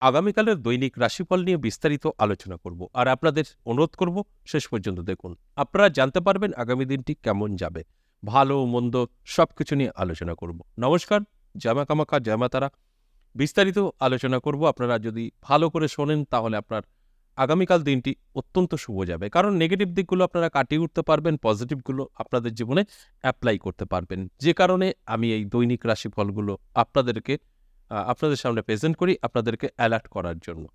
আগামীকালের দৈনিক রাশিফল নিয়ে বিস্তারিত আলোচনা করব। আর আপনাদের অনুরোধ করব, শেষ পর্যন্ত দেখুন। আপনারা জানতে পারবেন আগামী দিনটি কেমন যাবে। ভালো, মন্দ সব কিছু নিয়ে আলোচনা করব। নমস্কার জামা কামাখা জামা তারা বিস্তারিত আলোচনা করব। আপনারা যদি ভালো করে শোনেন, তাহলে আপনার আগামীকাল দিনটি অত্যন্ত শুভ যাবে। কারণ নেগেটিভ দিকগুলো আপনারা কাটিয়ে উঠতে পারবেন পজিটিভগুলো আপনাদের জীবনে অ্যাপ্লাই করতে পারবেন। যে কারণে আমি এই দৈনিক রাশিফলগুলো আপনাদেরকে আপনাদের সামনে প্রেজেন্ট করি আপনাদেরকে অ্যালার্ট করার জন্য।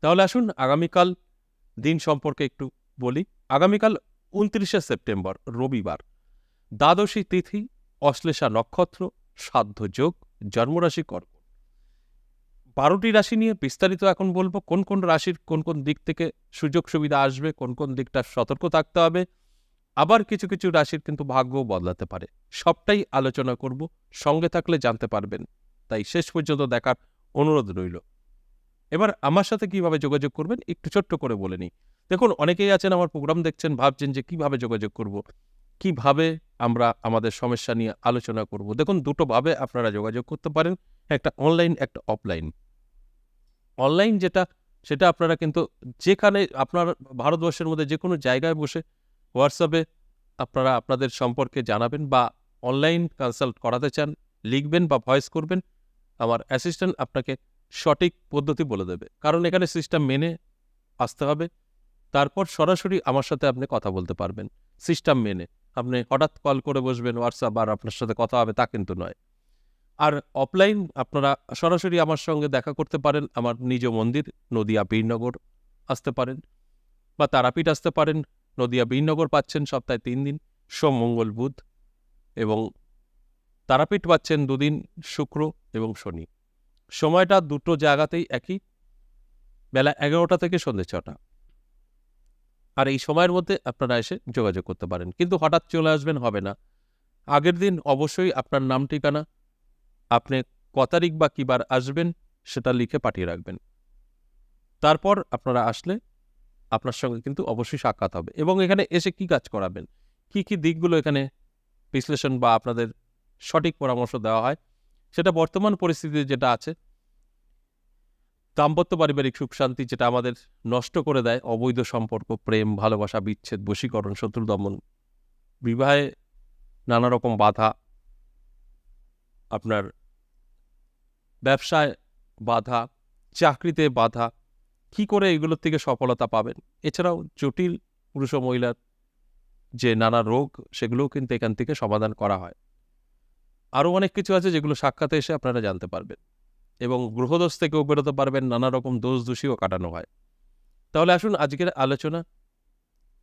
তাহলে আসুন আগামীকাল দিন সম্পর্কে একটু বলি। আগামীকাল উনত্রিশে সেপ্টেম্বর, রবিবার। দ্বাদশী তিথি, অশ্লেষা নক্ষত্র, সাধ্য যোগ, জন্মরাশি কর্ক বারোটি রাশি নিয়ে বিস্তারিত এখন বলব, কোন কোন রাশির কোন কোন দিক থেকে সুযোগ সুবিধা আসবে, কোন কোন দিকটা সতর্ক থাকতে হবে। আবার কিছু কিছু রাশির কিন্তু ভাগ্যও বদলাতে পারে। সবটাই আলোচনা করব, সঙ্গে থাকলে জানতে পারবেন। তাই শেষ পর্যন্ত দেখার অনুরোধ রইল। এবার আমার সাথে কীভাবে যোগাযোগ করবেন একটু ছোট্ট করে বলে নিই। দেখুন, অনেকেই আছেন, আমার প্রোগ্রাম দেখছেন, ভাবছেন যে কীভাবে যোগাযোগ করব? কীভাবে আমরা আমাদের সমস্যা নিয়ে আলোচনা করব? দেখুন, দুটো ভাবে আপনারা যোগাযোগ করতে পারেন, একটা অনলাইন একটা অফলাইন অনলাইন যেটা, সেটা আপনারা কিন্তু যেখানে আপনার ভারতবর্ষের মধ্যে যে কোনো জায়গায় বসে হোয়াটসঅ্যাপে আপনারা আপনাদের সম্পর্কে জানাবেন বা অনলাইন কনসাল্ট করাতে চান, লিখবেন বা ভয়েস করবেন। আমার অ্যাসিস্ট্যান্ট আপনাকে সঠিক পদ্ধতি বলে দেবে। কারণ এখানে সিস্টেম মেনে আসতে হবে। তারপর সরাসরি আমার সাথে আপনি কথা বলতে পারবেন। সিস্টেম মেনে। আপনি হঠাৎ কল করে বসবেন হোয়াটসঅ্যাপ আর আপনার সাথে কথা হবে, তা কিন্তু নয়। আর অফলাইন আপনারা সরাসরি আমার সঙ্গে দেখা করতে পারেন। আমার নিজ মন্দির, নদিয়া বীরনগর আসতে পারেন বা তারাপীঠ আসতে পারেন। নদিয়া বীরনগর পাচ্ছেন সপ্তাহে তিন দিন। সোম, মঙ্গল, বুধ এবং তারাপীঠ পাচ্ছেন দুদিন শুক্র এবং শনি। সময়টা দুটো জায়গাতেই একই। বেলা এগারোটা থেকে সন্ধ্যে ছটা। আর এই সময়ের মধ্যে আপনারা এসে যোগাযোগ করতে পারেন। কিন্তু হঠাৎ চলে আসবেন হবে না। আগের দিন অবশ্যই আপনার নাম, ঠিকানা, আপনি ক তারিখ বা কিবার আসবেন সেটা লিখে পাঠিয়ে রাখবেন। তারপর আপনারা আসলে আপনার সঙ্গে কিন্তু অবশ্যই সাক্ষাৎ হবে। এবং এখানে এসে কি কাজ করাবেন? কি কি দিকগুলো এখানে বিশ্লেষণ বা আপনাদের সঠিক পরামর্শ দেওয়া হয়। সেটা বর্তমান পরিস্থিতিতে যেটা আছে, দাম্পত্য পারিবারিক সুখ শান্তি যেটা আমাদের নষ্ট করে দেয়, অবৈধ সম্পর্ক, প্রেম, ভালোবাসা, বিচ্ছেদ, বশীকরণ, শত্রু দমন, বিবাহে নানা রকম বাধা, আপনার ব্যবসায় বাধা, চাকরিতে বাধা, কি করে এগুলোর থেকে সফলতা পাবেন? এছাড়াও জটিল পুরুষ ও মহিলার যে নানা রোগ, সেগুলোও কিন্তু এখান থেকে সমাধান করা হয়। আরও অনেক কিছু আছে যেগুলো সাক্ষাতে এসে আপনারা জানতে পারবেন। এবং গ্রহদোষ থেকেও বেরোতে পারবেন নানা রকম দোষ দোষীও কাটানো হয়। তাহলে আসুন আজকের আলোচনা,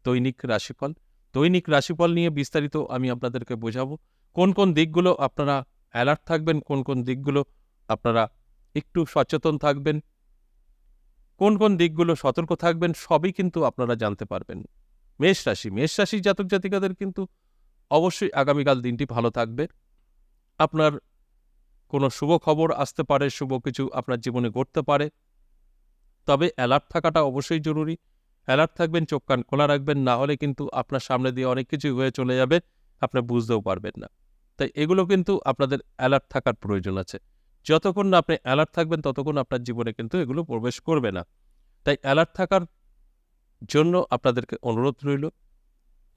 দৈনিক রাশিফল। দৈনিক রাশিফল নিয়ে বিস্তারিত আমি আপনাদেরকে বোঝাবো। কোন কোন দিকগুলো আপনারা অ্যালার্ট থাকবেন, কোন কোন দিকগুলো আপনারা একটু সচেতন থাকবেন, কোন কোন দিকগুলো সতর্ক থাকবেন সবই কিন্তু আপনারা জানতে পারবেন। মেষ রাশি মেষ রাশি জাতক জাতিকাদের কিন্তু অবশ্যই আগামীকাল দিনটি ভালো থাকবে। আপনার কোনো শুভ খবর আসতে পারে, শুভ কিছু আপনার জীবনে ঘটতে পারে। তবে অ্যালার্ট থাকাটা অবশ্যই জরুরি। অ্যালার্ট থাকবেন, চোখ কান খোলা রাখবেন, না হলে কিন্তু আপনার সামনে দিয়ে অনেক কিছু হয়ে চলে যাবে, আপনি বুঝতেও পারবেন না। তাই এগুলো কিন্তু আপনাদের অ্যালার্ট থাকার প্রয়োজন আছে। যতক্ষণ না আপনি অ্যালার্ট থাকবেন, ততক্ষণ আপনার জীবনে কিন্তু এগুলো প্রবেশ করবে না। তাই অ্যালার্ট থাকার জন্য আপনাদেরকে অনুরোধ রইল।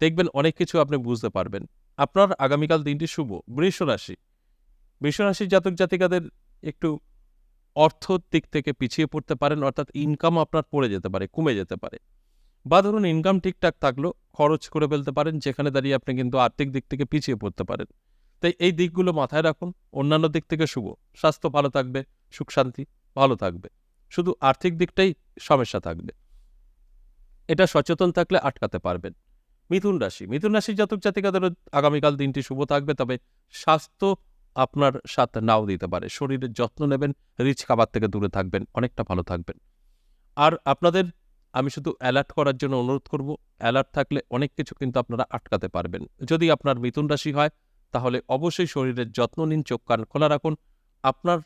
দেখবেন অনেক কিছু আপনি বুঝতে পারবেন। আপনার আগামীকাল দিনটি শুভ বৃষ রাশি বৃষ রাশির জাতক জাতিকাদের একটু অর্থ দিক থেকে পিছিয়ে পড়তে পারেন, অর্থাৎ ইনকাম আপনার পড়ে যেতে পারে, কমে যেতে পারে। বা ধরুন ইনকাম ঠিকঠাক থাকলেও খরচ করে ফেলতে পারেন, যেখানে দাঁড়িয়ে আপনি কিন্তু আর্থিক দিক থেকে পিছিয়ে পড়তে পারেন। তাই এই দিকগুলো মাথায় রাখুন, অন্যান্য দিক থেকে শুভ, স্বাস্থ্য ভালো থাকবে, সুখ শান্তি ভালো থাকবে, শুধু আর্থিক দিকটাই সমস্যা থাকবে। এটা সচেতন থাকলে আটকাতে পারবেন। মিথুন রাশি, মিথুন রাশির জাতক জাতিকাদেরও আগামীকাল দিনটি শুভ থাকবে, তবে স্বাস্থ্য আপনার সাথে নাও দিতে পারে। শরীরের যত্ন নেবেন, রিচ খাবার থেকে দূরে থাকবেন, অনেকটা ভালো থাকবেন। আর আপনাদের আমি শুধু অ্যালার্ট করার জন্য অনুরোধ করব অ্যালার্ট থাকলে অনেক কিছু কিন্তু আপনারা আটকাতে পারবেন। যদি আপনার মিথুন রাশি হয়, তাহলে অবশ্যই শরীরের যত্ন নিন, চোখ কান খোলা রাখুন। আপনার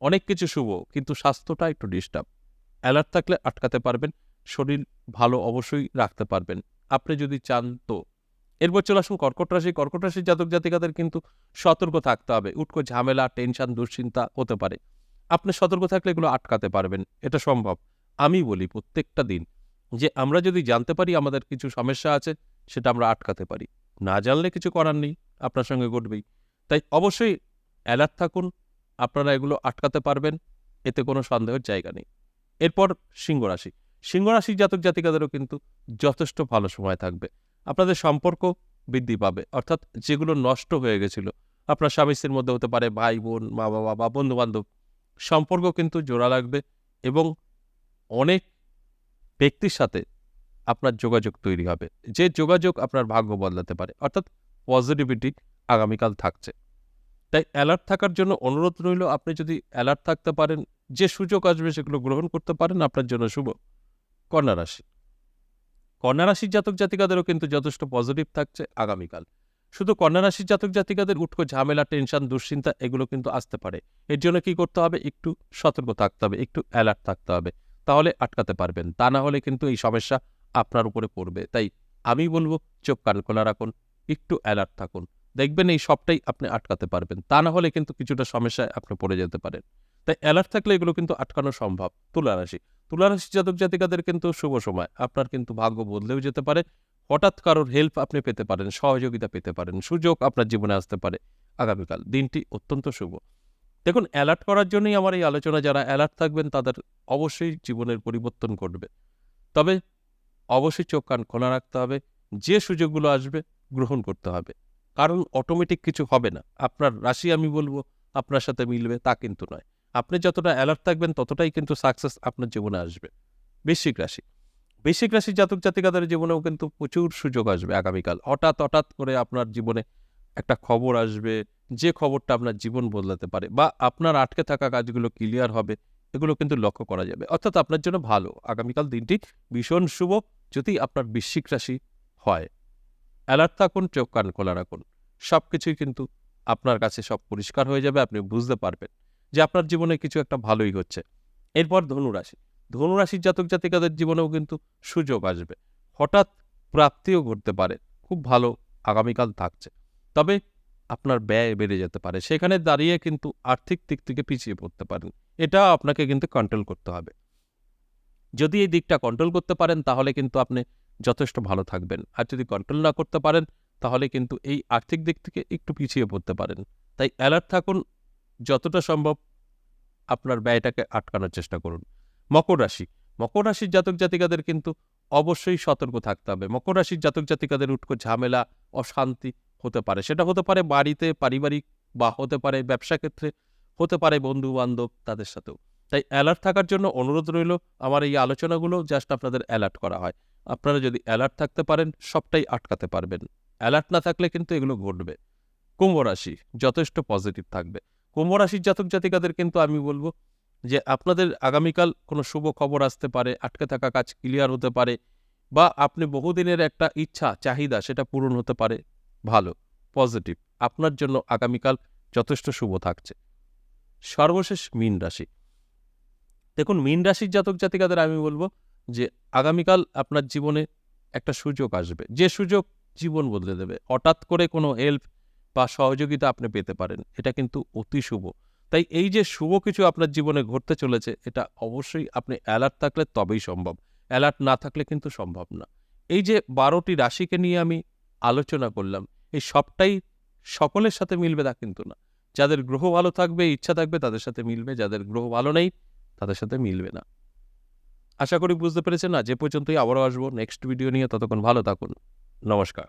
অনেক কিছু শুভ, কিন্তু স্বাস্থ্যটা একটু ডিস্টার্ব অ্যালার্ট থাকলে আটকাতে পারবেন, শরীর ভালো অবশ্যই রাখতে পারবেন। আপনি যদি চান তো এরপর চলে আসুন কর্কট রাশি। কর্কট রাশির জাতক জাতিকাদের কিন্তু সতর্ক থাকতে হবে। উটকো ঝামেলা, টেনশন, দুশ্চিন্তা হতে পারে। আপনি সতর্ক থাকলে এগুলো আটকাতে পারবেন। এটা সম্ভব। আমি বলি প্রত্যেকটা দিন যে আমরা যদি জানতে পারি আমাদের কিছু সমস্যা আছে, সেটা আমরা আটকাতে পারি। না জানলে কিছু করার নেই, আপনার সঙ্গে ঘটবেই। তাই অবশ্যই অ্যালার্ট থাকুন। আপনারা এগুলো আটকাতে পারবেন। এতে কোনো সন্দেহের জায়গা নেই। এরপর সিংহ রাশি। সিংহ জাতক জাতিকাদেরও কিন্তু যথেষ্ট ভালো সময় থাকবে। আপনাদের সম্পর্ক বৃদ্ধি পাবে। অর্থাৎ যেগুলো নষ্ট হয়ে গেছিল, আপনার স্বামী স্ত্রীর মধ্যে হতে পারে ভাই, বোন, মা বাবা বা বন্ধু বান্ধব সম্পর্ক কিন্তু জোড়া লাগবে এবং অনেক ব্যক্তির সাথে আপনার যোগাযোগ তৈরি হবে। যে যোগাযোগ আপনার ভাগ্য বদলাতে পারে। অর্থাৎ পজিটিভিটি আগামীকাল থাকছে। তাই অ্যালার্ট থাকার জন্য অনুরোধ রইল, আপনি যদি অ্যালার্ট থাকতে পারেন, যে সুযোগ আসবে সেগুলো গ্রহণ করতে পারেন, আপনার জন্য শুভ। কন্যা রাশি। কন্যা রাশির জাতক জাতিকাদেরও কিন্তু যথেষ্ট পজিটিভ থাকছে আগামীকাল। শুধু কন্যা রাশির জাতক জাতিকাদের উঠকো ঝামেলা টেনশন দুশ্চিন্তা, এগুলো কিন্তু আসতে পারে। এর জন্য কি করতে হবে? একটু সতর্ক থাকতে হবে, একটু অ্যালার্ট থাকতে হবে। তাহলে আটকাতে পারবেন। তা না হলে কিন্তু এই সমস্যা আপনার উপরে পড়বে। তাই আমি বলব, চোখ কান খোলা রাখুন, একটু অ্যালার্ট থাকুন। দেখবেন এই সবটাই আপনি আটকাতে পারবেন। তা না হলে কিন্তু কিছুটা সমস্যায় আপনি পড়ে যেতে পারেন। তাই অ্যালার্ট থাকলে এগুলো কিন্তু আটকানো সম্ভব। তুলা রাশি তুলা রাশি জাতক জাতিকাদের কিন্তু শুভ সময়। আপনার কিন্তু ভাগ্য বদলেও যেতে পারে। হঠাৎ কারোর হেল্প আপনি পেতে পারেন, সহযোগিতা পেতে পারেন, সুযোগ আপনার জীবনে আসতে পারে আগামীকাল। দিনটি অত্যন্ত শুভ। দেখুন অ্যালার্ট করার জন্যই আমার এই আলোচনা, যারা অ্যালার্ট থাকবেন তাদের অবশ্যই জীবনের পরিবর্তন ঘটবে। তবে অবশ্যই চোখ, কান খোলা রাখতে হবে। যে সুযোগগুলো আসবে, গ্রহণ করতে হবে। কারণ অটোমেটিক কিছু হবে না। আপনার রাশি আমি বলব, আপনার সাথে মিলবে, তা কিন্তু নয়। আপনি যতটা অ্যালার্ট থাকবেন, ততটাই কিন্তু সাকসেস আপনার জীবনে আসবে। বৃশ্চিক রাশি। বৃশ্চিক রাশির জাতক জাতিকাদের জীবনেও কিন্তু প্রচুর সুযোগ আসবে আগামীকাল। হঠাৎ হঠাৎ করে আপনার জীবনে একটা খবর আসবে, যে খবরটা আপনার জীবন বদলাতে পারে বা আপনার আটকে থাকা কাজগুলো ক্লিয়ার হবে, এগুলো কিন্তু লক্ষ্য করা যাবে। অর্থাৎ আপনার জন্য ভালো। আগামীকাল দিনটি ভীষণ শুভ যদি আপনার বৃশ্চিক রাশি হয়। অ্যালার্ট থাকুন, চোখ, কান খোলা রাখুন। সব কিছুই কিন্তু আপনার কাছে সব পরিষ্কার হয়ে যাবে, আপনি বুঝতে পারবেন। যে আপনার জীবনে কিছু একটা ভালোই হচ্ছে। এরপর ধনুরাশি। ধনুরাশির জাতক জাতিকাদের জীবনেও কিন্তু সুযোগ আসবে। হঠাৎ প্রাপ্তিও ঘটতে পারে। খুব ভালো আগামীকাল থাকছে। তবে আপনার ব্যয় বেড়ে যেতে পারে। সেখানে দাঁড়িয়ে কিন্তু আর্থিক দিক থেকে পিছিয়ে পড়তে পারেন। এটা আপনাকে কিন্তু কন্ট্রোল করতে হবে। যদি এই দিকটা কন্ট্রোল করতে পারেন, তাহলে কিন্তু আপনি যথেষ্ট ভালো থাকবেন। আর যদি কন্ট্রোল না করতে পারেন, তাহলে কিন্তু এই আর্থিক দিক থেকে একটু পিছিয়ে পড়তে পারেন। তাই অ্যালার্ট থাকুন যতটা সম্ভব আপনার ব্যয়টাকে আটকানোর চেষ্টা করুন। মকর রাশি। মকর রাশির জাতক জাতিকাদের কিন্তু অবশ্যই সতর্ক থাকতে হবে। মকর রাশির জাতক জাতিকাদের উটকো ঝামেলা, অশান্তি হতে পারে। সেটা হতে পারে বাড়িতে, পারিবারিক বা হতে পারে ব্যবসা ক্ষেত্রে, হতে পারে বন্ধু বান্ধব তাদের সাথেও। তাই অ্যালার্ট থাকার জন্য অনুরোধ রইল আমার এই আলোচনাগুলো জাস্ট আপনাদের অ্যালার্ট করা হয়। আপনারা যদি অ্যালার্ট থাকতে পারেন, সবটাই আটকাতে পারবেন। অ্যালার্ট না থাকলে কিন্তু এগুলো ঘটবে। কুম্ভ রাশি, যথেষ্ট পজিটিভ থাকবে। কুম্ভ রাশির জাতক জাতিকাদের কিন্তু আমি বলব যে আপনাদের আগামীকাল কোনো শুভ খবর আসতে পারে, আটকে থাকা কাজ ক্লিয়ার হতে পারে বা আপনি বহুদিনের একটা ইচ্ছা, চাহিদা সেটা পূরণ হতে পারে। ভালো পজিটিভ আপনার জন্য আগামীকাল যথেষ্ট শুভ থাকছে। সর্বশেষ মীন রাশি। দেখুন, মীন রাশির জাতক জাতিকাদের আমি বলব যে আগামীকাল আপনার জীবনে একটা সুযোগ আসবে। যে সুযোগ জীবন বদলে দেবে। হঠাৎ করে কোনো হেল্প বা সহযোগিতা আপনি পেতে পারেন। এটা কিন্তু অতি শুভ। তাই এই যে শুভ কিছু আপনার জীবনে ঘটতে চলেছে, এটা অবশ্যই আপনি অ্যালার্ট থাকলে তবেই সম্ভব। অ্যালার্ট না থাকলে কিন্তু সম্ভব না। এই যে বারোটি রাশিকে নিয়ে আমি আলোচনা করলাম, এই সবটাই সকলের সাথে মিলবে তা কিন্তু না। যাদের গ্রহ ভালো থাকবে, ইচ্ছা থাকবে, তাদের সাথে মিলবে। যাদের গ্রহ ভালো নেই, তাদের সাথে মিলবে না। আশা করি বুঝতে পেরেছেন। না যে পর্যন্তই আবারও আসব নেক্সট ভিডিও নিয়ে। ততক্ষণ ভালো থাকুন। নমস্কার।